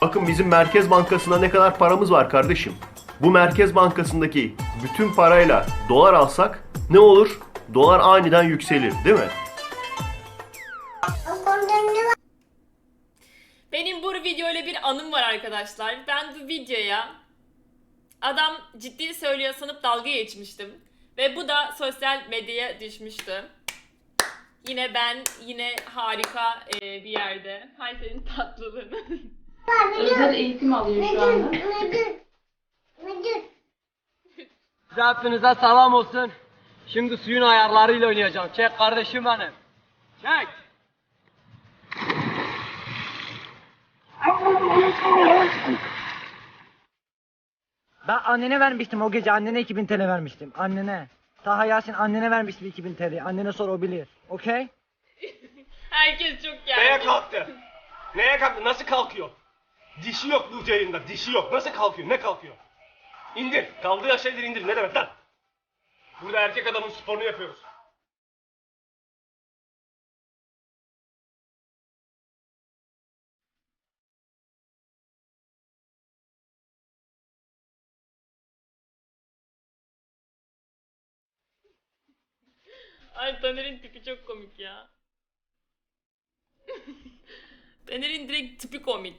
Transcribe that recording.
Bakın bizim Merkez Bankası'nda ne kadar paramız var kardeşim. Bu Merkez Bankası'ndaki bütün parayla dolar alsak ne olur? Dolar aniden yükselir değil mi? Benim bu videoyla bir anım var arkadaşlar. Ben bu videoya adam ciddi söylüyor sanıp dalga geçmiştim. Ve bu da sosyal medyaya düşmüştü. Yine ben yine harika e, bir yerde. Hay senin tatlılığın. Özel eğitim alıyor şu anda. Size hepinize selam olsun. Şimdi suyun ayarlarıyla oynayacağım. Çek kardeşim benim. Çek. Ben annene vermiştim o gece annene 2000 TL vermiştim. Annene. Taha Yasin annene vermiştim 2000 TL. Annene sor o bilir. Okey? Herkes çok Neye gergin. kalktı? Neye kalktı? Nasıl kalkıyor? Dişi yok bu yayında. Dişi yok. Nasıl kalkıyor? Ne kalkıyor? İndir. Kaldığı şeyleri indir. Ne demek lan? Burada erkek adamın sporunu yapıyoruz. Ay Taner'in tipi çok komik ya. Taner'in direkt tipi komik.